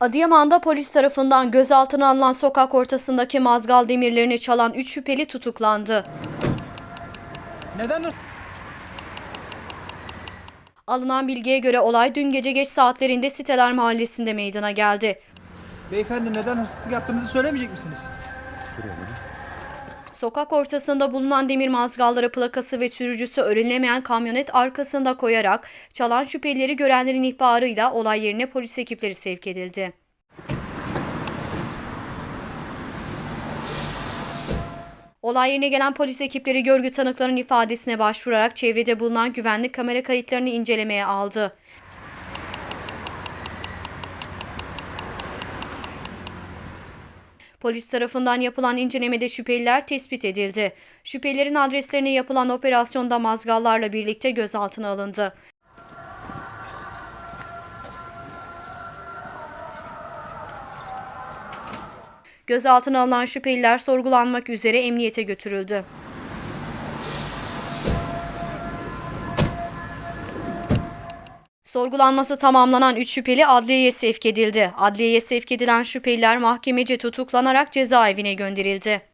Adıyaman'da polis tarafından gözaltına alınan sokak ortasındaki mazgal demirlerini çalan 3 şüpheli tutuklandı. Neden Alınan bilgiye göre olay dün gece geç saatlerinde Siteler Mahallesi'nde meydana geldi. Beyefendi neden hırsızlık yaptığınızı söylemeyecek misiniz? Sokak ortasında bulunan demir mazgalları plakası ve sürücüsü öğrenilemeyen kamyonet arkasında koyarak çalan şüphelileri görenlerin ihbarıyla olay yerine polis ekipleri sevk edildi. Olay yerine gelen polis ekipleri görgü tanıklarının ifadesine başvurarak çevrede bulunan güvenlik kamera kayıtlarını incelemeye aldı. Polis tarafından yapılan incelemede şüpheliler tespit edildi. Şüphelilerin adreslerine yapılan operasyonda mazgallarla birlikte gözaltına alındı. Gözaltına alınan şüpheliler sorgulanmak üzere emniyete götürüldü. Sorgulanması tamamlanan 3 şüpheli adliyeye sevk edildi. Adliyeye sevk edilen şüpheliler mahkemece tutuklanarak cezaevine gönderildi.